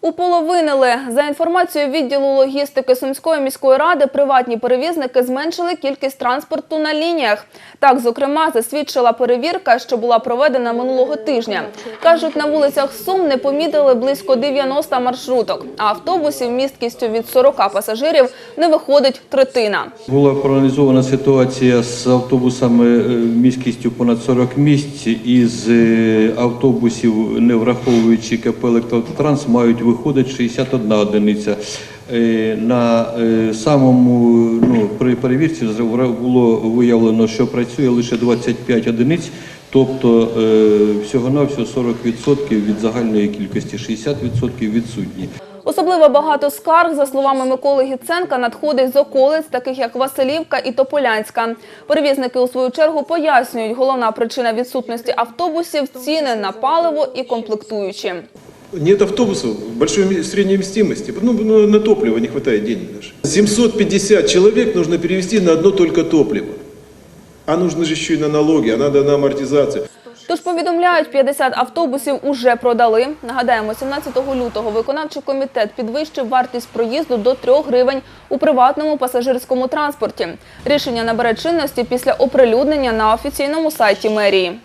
Уполовинили. За інформацією відділу логістики Сумської міської ради, приватні перевізники зменшили кількість транспорту на лініях. Так, зокрема, засвідчила перевірка, що була проведена минулого тижня. Кажуть, на вулицях Сум не помітили близько 90 маршруток, а автобусів місткістю від 40 пасажирів не виходить третина. Була проаналізована ситуація з автобусами е, міськістю понад 40 місць. Із е, автобусів, не враховуючи КП «Електротранс», мають виходити 61 одиниця. Е, На е, самому ну, при перевірці було виявлено, що працює лише 25 одиниць, тобто е, всього-навсього 40% від загальної кількості, 60% відсутні. Особливо багато скарг, за словами Миколи Гіценка, надходить з околиць, таких як Василівка і Тополянська. Перевізники у свою чергу пояснюють, головна причина відсутності автобусів – ціни на паливо і комплектуючі. Нет автобусов большой средней вместимости. Ну, ну, на топливо не хватает денег даже. 750 человек нужно перевести на одно только топливо. А нужно же еще и на налоги, а надо на амортизацию. Тож повідомляють, 50 автобусів уже продали. Нагадаємо, 17 лютого виконавчий комітет підвищив вартість проїзду до 3 гривень у приватному пасажирському транспорті. Рішення набере чинності після оприлюднення на офіційному сайті мерії.